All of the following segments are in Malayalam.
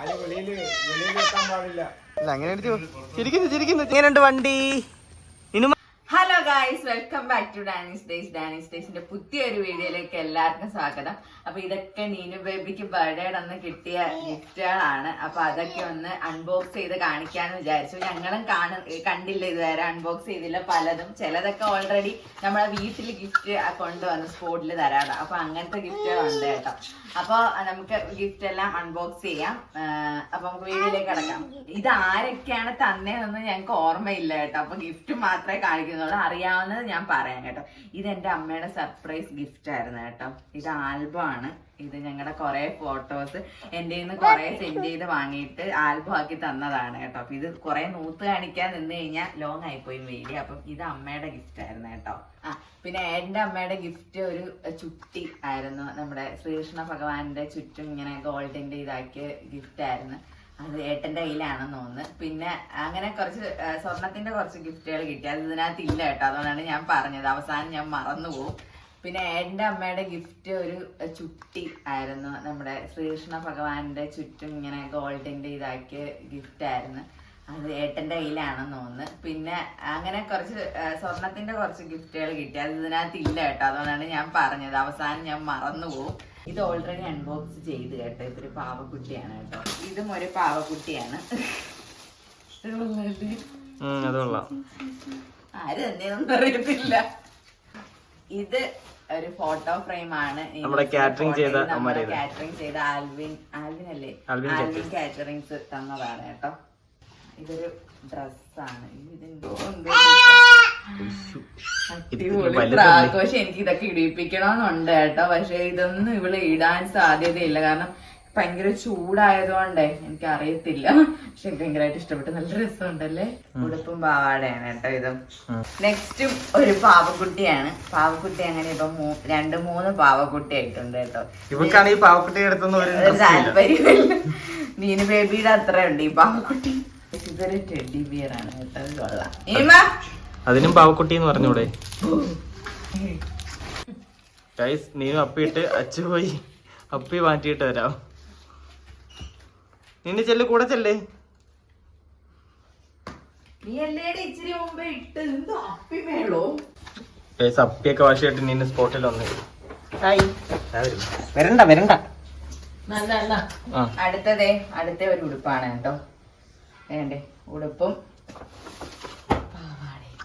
വെളിയിൽ വെളിയിൽ അങ്ങനെ ചിരിക്കുന്നു ചിരിക്കുന്നു. എങ്ങനെയുണ്ട് വണ്ടി. Guys welcome back to Dani's days Dani's ഡേയ്സിന്റെ പുതിയൊരു വീഡിയോയിലേക്ക് എല്ലാവർക്കും സ്വാഗതം. അപ്പൊ ഇതൊക്കെ നീനു ബേബിക്ക് ബർത്ത്ഡേ അന്ന് കിട്ടിയ ഗിഫ്റ്റുകളാണ് അപ്പൊ അതൊക്കെ ഒന്ന് അൺബോക്സ് ചെയ്ത് കാണിക്കാന്ന് വിചാരിച്ചു. ഞങ്ങളും കാണ കണ്ടില്ല ഇതുവരെ അൺബോക്സ് ചെയ്തില്ല. പലതും ചിലതൊക്കെ ഓൾറെഡി നമ്മളെ വീട്ടിൽ ഗിഫ്റ്റ് കൊണ്ടുവന്ന് സ്പോട്ടിൽ തരാറ്. അപ്പൊ അങ്ങനത്തെ ഗിഫ്റ്റുകളുണ്ട് കേട്ടോ. അപ്പൊ നമുക്ക് ഗിഫ്റ്റ് എല്ലാം അൺബോക്സ് ചെയ്യാം. അപ്പൊ നമുക്ക് വീഡിയോയിലേക്ക് കിടക്കാം. ഇത് ആരൊക്കെയാണ് തന്നേന്നൊന്നും ഞങ്ങൾക്ക് ഓർമ്മയില്ല കേട്ടോ. അപ്പൊ ഗിഫ്റ്റ് മാത്രമേ കാണിക്കുന്നുള്ളൂ. അറിയാവുന്നത് ഞാൻ പറയാം കേട്ടോ. ഇത് എന്റെ അമ്മയുടെ സർപ്രൈസ് ഗിഫ്റ്റ് ആയിരുന്നു കേട്ടോ. ഇത് ആൽബം ആണ്. ഇത് ഞങ്ങളുടെ കുറെ ഫോട്ടോസ് എന്റെ നിന്ന് കുറെ സെൻഡ് ചെയ്ത് വാങ്ങിയിട്ട് ആൽബം ആക്കി തന്നതാണ് കേട്ടോ. അപ്പൊ ഇത് കുറെ നൂത്ത് കാണിക്കാൻ നിന്ന് കഴിഞ്ഞാൽ ലോങ് ആയിപ്പോയി വീഡിയോ അപ്പം ഇത് അമ്മയുടെ ഗിഫ്റ്റ് ആയിരുന്നു കേട്ടോ. ആ പിന്നെ എന്റെ അമ്മയുടെ ഗിഫ്റ്റ് ഒരു ചുട്ടി ആയിരുന്നു. നമ്മുടെ ശ്രീകൃഷ്ണ ഭഗവാന്റെ ചുറ്റും ഇങ്ങനെ ഗോൾഡിന്റെ ഇതാക്കിയ ഗിഫ്റ്റ് ആയിരുന്നു. അത് ഏട്ടന്റെ കയ്യിലാണെന്ന് തോന്നുന്നു. പിന്നെ അങ്ങനെ കുറച്ച് സ്വർണത്തിന്റെ കുറച്ച് ഗിഫ്റ്റുകൾ കിട്ടി. അത് ഇതിനകത്ത് ഇല്ല കേട്ടോ. അതുകൊണ്ടാണ് ഞാൻ പറഞ്ഞത്. അവസാനം ഞാൻ മറന്നു പോകും പിന്നെ എന്റെ അമ്മയുടെ ഗിഫ്റ്റ് ഒരു ചുട്ടി ആയിരുന്നു. നമ്മുടെ ശ്രീകൃഷ്ണ ഭഗവാന്റെ ചുറ്റും ഇങ്ങനെ ഗോൾഡിന്റെ ഇതാക്കിയ ഗിഫ്റ്റ് ആയിരുന്നു. അത് ഏട്ടന്റെ കയ്യിലാണെന്ന് തോന്നുന്നു. പിന്നെ അങ്ങനെ കുറച്ച് സ്വർണത്തിന്റെ കുറച്ച് ഗിഫ്റ്റുകൾ കിട്ടി. അത് ഇതിനകത്ത് ഇല്ല കേട്ടോ. അതുകൊണ്ടാണ് ഞാൻ പറഞ്ഞത്. അവസാനം ഞാൻ മറന്നു പോകും ഇത് ഓൾറെഡി അൺബോക്സ് ചെയ്ത് കേട്ടോ. ഇതൊരു പാവക്കുട്ടിയാണ് കേട്ടോ. ഇതും ഒരു പാവക്കുട്ടിയാണ്. ആര് തന്നെയൊന്നും അറിയത്തില്ല. ഇത് ഒരു ഫോട്ടോ ഫ്രെയിം ആണ്. നമ്മുടെ കാറ്ററിംഗ് ചെയ്ത കാറ്ററിംഗ്? ചെയ്ത ആൽവിൻ ആൽവിൻ അല്ലേ ആൽവിൻ കാറ്ററിംഗ്സ് കാറ്ററിങ്സ് തന്നതാണ് കേട്ടോ. ഇതൊരു ഡ്രസ്സാണ് ഇതെന്തോ എന്തോ പക്ഷെ എനിക്ക് ഇതൊക്കെ ഇടിപ്പിക്കണമെന്നുണ്ട് കേട്ടോ. പക്ഷെ ഇതൊന്നും ഇവൾ ഇടാൻ സാധ്യതയില്ല. കാരണം ഭയങ്കര ചൂടായതുകൊണ്ടേ എനിക്ക് അറിയത്തില്ല പക്ഷെ എനിക്ക് ഭയങ്കരമായിട്ട് ഇഷ്ടപ്പെട്ടു. നല്ല രസമുണ്ടല്ലേ? ഉടുപ്പും പാവാടയാണ് കേട്ടോ ഇതും. നെക്സ്റ്റും ഒരു പാവക്കുട്ടിയാണ്. പാവക്കുട്ടി അങ്ങനെ ഇപ്പൊ രണ്ട് മൂന്ന് പാവക്കുട്ടി ആയിട്ടുണ്ട് കേട്ടോ. ഇവർക്കാണ് ഈ പാവക്കുട്ടി ഒരു താല്പര്യമില്ല നീന ബേബിയുടെ അത്ര ഉണ്ട് ഈ പാവക്കുട്ടി. ഇതൊരു ടെഡി ബിയർ ആണ് കേട്ടോ. കൊള്ളാം. അതിനും പാവക്കുട്ടി എന്ന് പറഞ്ഞൂടെ ഗൈസ് നീ അപ്പിയിട്ട് അച്ചു പോയി. അപ്പി മാറ്റിയിട്ട് വരാം. നിന്നെ ചെല്ല് കൂടെ ചെല്ലേ. നീ അല്ലേടെ ഇച്ചിരി മുമ്പേ ഇട്ട്. എന്തോ വേളോ ഗൈസ് അപ്പിയൊക്കെ വാശിയായിട്ട് നിന്നെ സ്പോട്ടിൽ വന്ന്. വരണ്ട വരണ്ട. അടുത്തതേ അടുത്ത ഒരു ഉടുപ്പാണ് കേട്ടോ. വേണ്ടേ? ഉടുപ്പും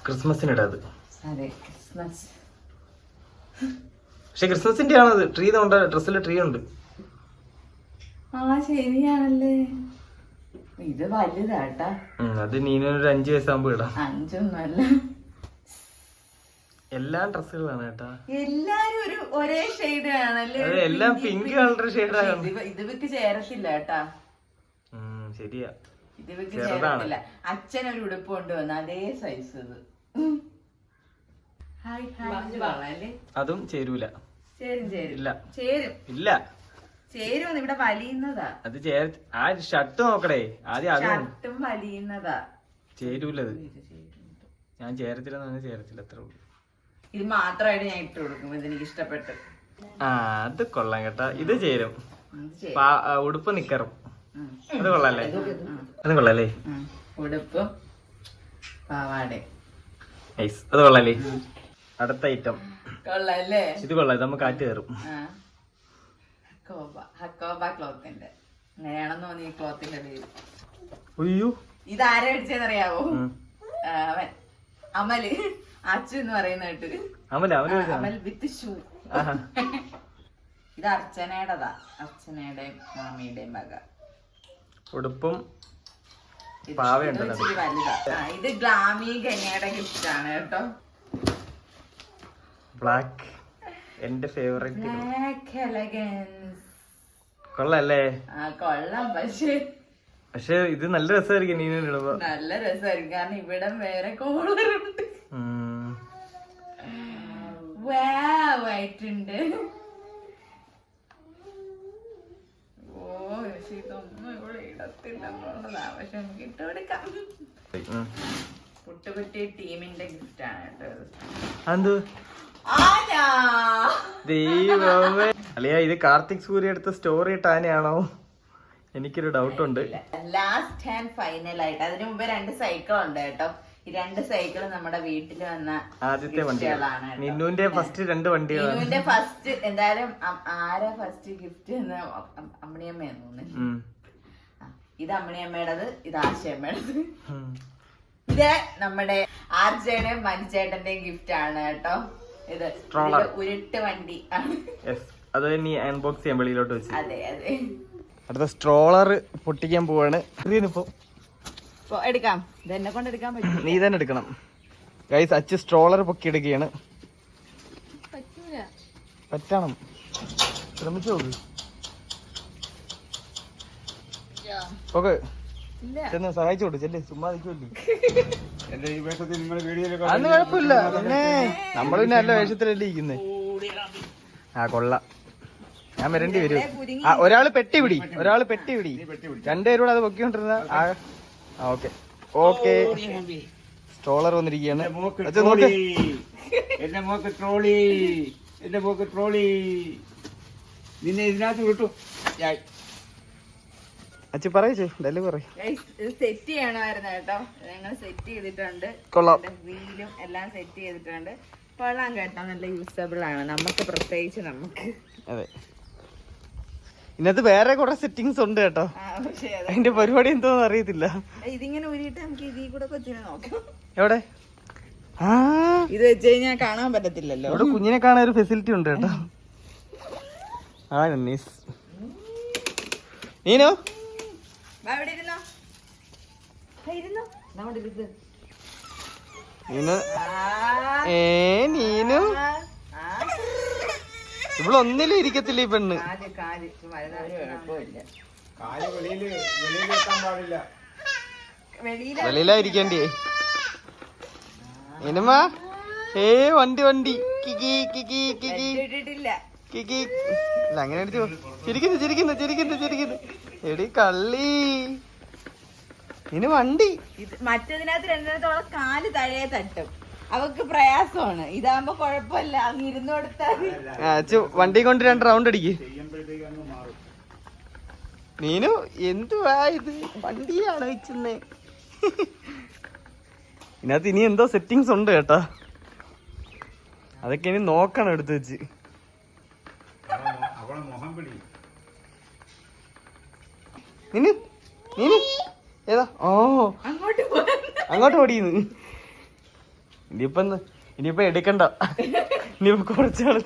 പാവാടയും ക്രിസ്മസിനിടത്. അതെ ക്രിസ്മസ്. പക്ഷെ ക്രിസ്മസിന്റെ ആണത് ട്രീ ഉണ്ട് ഡ്രസ്സിൽ ട്രീ ഉണ്ട്. ആ ശരിയാണല്ലേ. ഇത് വലുതാട്ടാ. അത് നീനൊരു അഞ്ചു വയസ്സാകുമ്പോ ഇടാം. അഞ്ചൊന്നല്ല എല്ലാം ഡ്രസ്സുകളാണ് കേട്ടാ. എല്ലാരും ഒരു ഒരേ ഷെയ്ഡ് ആണല്ലേ? അതെ, എല്ലാം പിങ്ക് കളർ ഷെയ്ഡ് ആണ്. ഇത് വിക്ക് ചേരത്തില്ല കേട്ടാ. ശരിയാ. ഇത് വിക്ക് ചെറുതാണ്. ചേരത്തില്ല. അച്ഛൻ ഒരു ഉടുപ്പ് കൊണ്ടുവന്ന അതേ സൈസ് ഇത് അതും ചേരൂല. ചേരും ചേരും. ഇല്ല. ചേരും. ഇല്ല. ചേരും ഇവിടെ വലിയുന്നതാ. അത് ചേര ആ ഷർട്ട് നോക്കടേ. ആദ്യം അതും. ഷർട്ടും വലിയുന്നതാ. ചേരൂലത്. ഇത് ഞാൻ ചേരത്തില്ല എന്ന് പറഞ്ഞാൽ ചേരത്തില്ല അത്ര ഉള്ളൂ. ഇത് മാത്രമായിട്ട് ഞാൻ ഇട്ട് കൊടുക്കും ഇത് എനിക്ക് ഇഷ്ടപ്പെട്ടു. ആ അത് കൊള്ളാം കേട്ടാ. ഇത് ചേരും. ഉടുപ്പ് നിക്കറും. അത് കൊള്ളാല്ലേ. അത് കൊള്ളാല്ലേ ഉടുപ്പ് ഉടുപ്പും പാവാട. നൈസ് അത് കൊള്ളാല്ലേ അടുത്ത ഐറ്റം കൊള്ളാല്ലേ ഇത് കൊള്ളാം നമ്മ നമുക്ക് കാറ്റ് കയറും. ഹക്കോബ ക്ലോത്തിന്റെ അങ്ങനെയാണെന്ന് തോന്നി ഈ ക്ലോത്തിന്റെ പേര്. ഉയ്യോ. ഇത് ആരെ അവൻ. അമൽ. അച്ചു എന്ന് പറയുന്ന കേട്ട്. Amal with shoe. ഇത് അർച്ചനയുടെതാ. അർച്ചനയുടെയും മാമിയുടെയും വക. ഉടുപ്പും ഇത് ഗ്ലാമി ഗനിയുടെ ഗിഫ്റ്റ് ആണ് കേട്ടോ. ബ്ലാക്ക് എന്റെ ഫേവറേറ്റ് ബ്ലാക്ക് എലഗൻസ് കൊള്ളല്ലേ? ആ കൊള്ളാം പക്ഷേ പക്ഷെ ഇത് നല്ല രസമായിരിക്കും നീ ഇടുമ്പോ. നല്ല രസമായിരിക്കും. കാരണം ഇവിടെ വേറെ കോളറുണ്ട് വേറെ ആയിട്ടുണ്ട് ഓ പക്ഷെ ഇതൊന്നും ഇവിടെ ഇടത്തില്ല. എന്നുള്ളതാ പക്ഷെ നമുക്ക് ഇട്ട് കൊടുക്കാം. ടീമിന്റെ ഗിഫ്റ്റ് ആണ് കേട്ടോ ഇത്. ദൈവമേ. അല്ലയാ ഇത് കാർത്തിക് സൂര്യ എടുത്ത സ്റ്റോറി ഇട്ട എനിക്കൊരു ഡൗട്ട് ഉണ്ട്. ലാസ്റ്റ് ആൻഡ് ഫൈനൽ ആയിട്ട്. അതിനു മുമ്പ് രണ്ട് സൈക്കിൾ ഉണ്ട് കേട്ടോ. രണ്ട് സൈക്കിൾ നമ്മുടെ വീട്ടിൽ വന്ന ആദ്യത്തെ വണ്ടികളാണ് നിന്നുന്റെ നിന്നുവിന്റെ ഫസ്റ്റ് രണ്ട് വണ്ടികൾ നിന്നുവിന്റെ ഫസ്റ്റ് എന്തായാലും ആരാ ഫസ്റ്റ് ഗിഫ്റ്റ് എന്ന് അമ്മണിയമ്മയെന്ന് തോന്നുന്നു. ഇത് അമ്മണിയമ്മയുടേത് ഇത് ആശയമ്മയുടേത്. ഇത് നമ്മുടെ ആർജയുടെയും മനുചേട്ടന്റെയും ഗിഫ്റ്റ് ആണ് കേട്ടോ. ഇത്. ഉരുട്ട് വണ്ടി. അത് നീ അൺബോക്സ് ചെയ്യാൻ വെളിയിലോട്ട് വെച്ചു. അതെ അതെ. അടുത്ത സ്ട്രോളർ പൊട്ടിക്കാൻ പോവാണ്. ഇതിനിപ്പോ ഇപ്പൊ എടുക്കാം. ഇതെന്നെ എന്നെ കൊണ്ട് എടുക്കാൻ പറ്റും നീ തന്നെ എടുക്കണം. ഗൈസ് അച്ഛ സ്ട്രോളർ പൊക്കി എടുക്കുകയാണ് പറ്റണം. ശ്രമിച്ചു നോക്ക്. ഓക്കെ. ചെന്ന് സഹായിച്ചു കൊടു ചെല്ലേ. ചുമ്മാ അന്ന് കുഴപ്പമില്ല. പിന്നെ നമ്മൾ പിന്നെ നല്ല വേഷത്തിലല്ലേ ഇരിക്കുന്നേ. ആ കൊള്ളാം. ഞാൻ വരേണ്ടി വരും. ഒരാൾ പെട്ടി പിടി. ഒരാൾ പെട്ടി പിടി. രണ്ടുപേരോട് അത് പൊക്കിക്കൊണ്ടിരുന്ന ആ ഓക്കെ. ഓക്കെ. സ്ട്രോളർ വന്നിരിക്കുകയാണ്. എന്റെ മോക്ക് നോക്ക്. ട്രോളി. എന്റെ മോക്ക് ട്രോളി. എന്റെ മോക്ക് ട്രോളി. നിന്നെ ഇതിനകത്ത് വിട്ടു. അച്ഛൻ പറയച്ചേ ഡൽഹി പറയും. ഇത് സെറ്റ് ചെയ്യണമായിരുന്നു കേട്ടോ. ഞങ്ങൾ സെറ്റ് ചെയ്തിട്ടുണ്ട്. കൊള്ളാം. വീലും എല്ലാം സെറ്റ് ചെയ്തിട്ടുണ്ട്. കൊള്ളാം കേട്ടോ. നല്ല യൂസബിൾ ആണ്. നമുക്ക് പ്രത്യേകിച്ച് നമുക്ക്. അതെ. ഇതിനകത്ത് വേറെ കുറെ സെറ്റിങ്സ് ഉണ്ട് കേട്ടോ. അതിന്റെ പരിപാടി എന്തോന്ന് അറിയത്തില്ല. ഇതിങ്ങനെ ഊരിയിട്ട് നമുക്ക് ഇതിൽ കൂടെ കൊച്ചിനെ നോക്കാം. എവിടെ? ഇത് വെച്ച് കഴിഞ്ഞാൽ കാണാൻ പറ്റത്തില്ലല്ലോ. ഇവിടെ കുഞ്ഞിനെ കാണാൻ ഒരു ഫെസിലിറ്റി ഉണ്ട് കേട്ടോ. ആ നന്നീസ് നീനോ? ഏ നീനു ആ, ആ. ഇവളൊന്നിലും ഇരിക്കത്തില്ല ഈ പെണ്ണ് കാൽ കാൽ കുഴപ്പമില്ല കാൽ വെളിയിൽ ഒന്നിലും ഇരിക്കത്തില്ല പാടില്ല. വെളിയിൽ വെളിയിലായിരിക്കണ്ടേ. ഇനിമ ഏ വണ്ടി വണ്ടി. കിക്കി കിക്കി കിക്കി ഇട്ടിട്ടില്ല കിക്കി ഇല്ല അങ്ങനെ അടിച്ചു ചിരിക്കുന്നു ചിരിക്കുന്നു ചിരിക്കുന്നു ചിരിക്കുന്നു. എടി കള്ളി. ഇനി വണ്ടി. ഇത് മറ്റതിനകത്ത് രണ്ടിനകത്തോളം കാൽ തഴയെ തട്ടും. അവക്ക് പ്രയാസമാണ്. ഇതാകുമ്പോ കൊഴപ്പല്ല അങ്ങ് ഇരുന്ന് കൊടുത്താൽ അച്ചു വണ്ടി കൊണ്ട് രണ്ട് റൗണ്ട് അടിക്ക്. നീനു എന്തുവാ ഇത്? വണ്ടിയാണ് വെച്ചെന്നേ ഇതിനകത്ത് ഇനി എന്തോ സെറ്റിങ്സ് ഉണ്ട് കേട്ടാ. അതൊക്കെ ഇനി നോക്കണം എടുത്ത് വെച്ച്. നീനു നീനു. ഏതാ? ഓ. അങ്ങോട്ട് ഓടിയുന്നു. ഇനിയിപ്പൊ? ഇനിയിപ്പൊ എടുക്കണ്ട. ഇനിയിപ്പോ കുറച്ചാൾ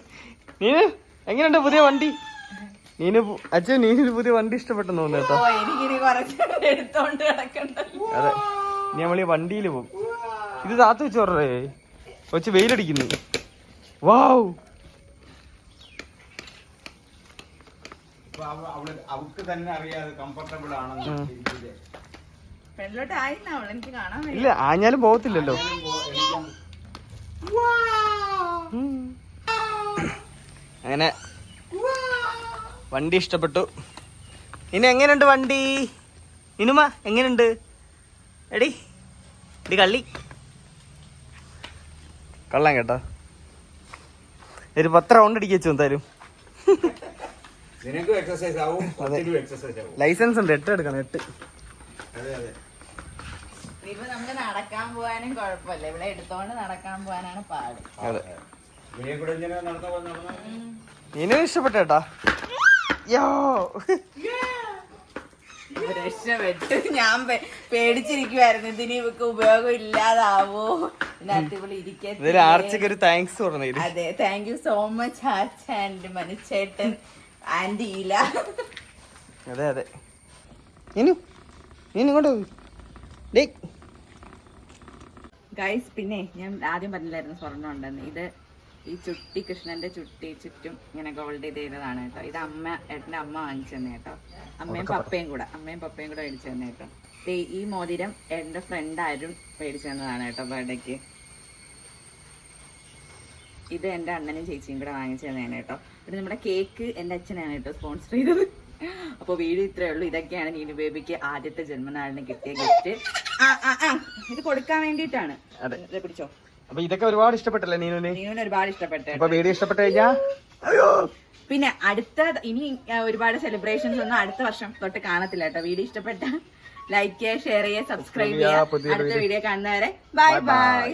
നീന് എങ്ങനെയുണ്ട് പുതിയ വണ്ടി? നീന് അച്ഛൻ നീന പുതിയ വണ്ടി ഇഷ്ടപ്പെട്ടെന്ന് തോന്നുന്നു കേട്ടോ. അതെ. ഇനി നമ്മൾ ഈ വണ്ടിയിൽ പോകും. ഇത് താത്ത വെച്ച് പറഞ്ഞേ? കൊച്ച് വെയിലടിക്കുന്നു. വാവ്. അവൾക്ക് തന്നെ അറിയാതെ കംഫർട്ടബിൾ ആണെന്ന് ആയില്ല അവൾ എനിക്ക് കാണാൻ വയ്യ. ഇല്ല ആഞ്ഞാലും പോകത്തില്ലല്ലോ. അങ്ങനെ വണ്ടി ഇഷ്ടപ്പെട്ടു. ഇനി എങ്ങനെയുണ്ട് വണ്ടി? ഇനുമ എങ്ങനെയുണ്ട്? എടി ഇടി കള്ളി. കള്ളാൻ കേട്ടോ. ഒരു പത്ത് റൗണ്ട് എന്തായാലും. കൊച്ചിനും എക്സസൈസ് ആവും ലൈസൻസ് ഉണ്ട് എട്ട് എടുക്കണം എട്ട്. ഇനിയിപ്പോ നമുക്ക് നടക്കാൻ പോകാനും കുഴപ്പമില്ല. ഇവിടെ എടുത്തോണ്ട് നടക്കാൻ പോകാനാണ് പാട്. അതെ. ഇഷ്ടപ്പെട്ടേട്ടാ. യോ. ഇപ്പൊ രക്ഷപ്പെട്ട് ഞാൻ പേടിച്ചിരിക്കുവായിരുന്നു. ഇതിന് ഇവക്ക് ഉപയോഗം ഇല്ലാതാവോ? ഒരു താങ്ക്സ് അതെ. Thank you so much Archa and മനുച്ചേട്ടൻ and Eela. അതെ അതെ. ഇനി നീ ഇങ്ങോട്ട് പോയി. ഡേ ഗൈസ് പിന്നെ ഞാൻ ആദ്യം പറഞ്ഞില്ലായിരുന്നു സ്വർണം ഉണ്ടെന്ന്. ഇത് ഈ ചുട്ടി കൃഷ്ണന്റെ ചുട്ടി ചുറ്റും ഇങ്ങനെ ഗോൾഡ് ചെയ്തതാണ് കേട്ടോ. ഇത് അമ്മ ഏട്ടന്റെ അമ്മ വാങ്ങിച്ചു തന്നെ കേട്ടോ. അമ്മയും പപ്പയും കൂടെ അമ്മയും പപ്പയും കൂടെ മേടിച്ചു തന്നെ കേട്ടോ. ഈ മോതിരം എന്റെ ഫ്രണ്ട് ആരും മേടിച്ചു തന്നതാണ് കേട്ടോ ബർത്ത്ഡേക്ക്. ഇത് എന്റെ അണ്ണനും ചേച്ചിയും കൂടെ വാങ്ങിച്ചു തന്നെയാണ് കേട്ടോ. പിന്നെ നമ്മുടെ കേക്ക് എന്റെ അച്ഛനാണ് കേട്ടോ സ്പോൺസർ ചെയ്തത്. അപ്പോൾ വീഡിയോ ഇത്രയേ ഉള്ളൂ. ഇതൊക്കെയാണ് നീനു ബേബിക്ക് ആദ്യത്തെ ജന്മനാളിന് കിട്ടിയ ഗിഫ്റ്റ് ആ ആ ആ. ഇത് കൊടുക്കാൻ വേണ്ടിട്ടാണ് പിടിച്ചോ. അപ്പൊ ഇതൊക്കെ ഒരുപാട് ഇഷ്ടപ്പെട്ടല്ലേ നീനുവിന്? നീനുവിന് ഒരുപാട് ഇഷ്ടപ്പെട്ടു അപ്പൊ വീഡിയോ ഇഷ്ടപ്പെട്ട് കഴിഞ്ഞാ? പിന്നെ അടുത്ത ഇനി ഒരുപാട് സെലിബ്രേഷൻസ് ഒന്നും അടുത്ത വർഷം തൊട്ട് കാണത്തില്ല കേട്ടോ. വീഡിയോ ഇഷ്ടപ്പെട്ട ലൈക്ക് ചെയ്യുക ഷെയർ ചെയ്യുക സബ്സ്ക്രൈബ് ചെയ്യുക, അടുത്ത വീഡിയോ. കാണുന്നവരെ ബൈ. ബൈ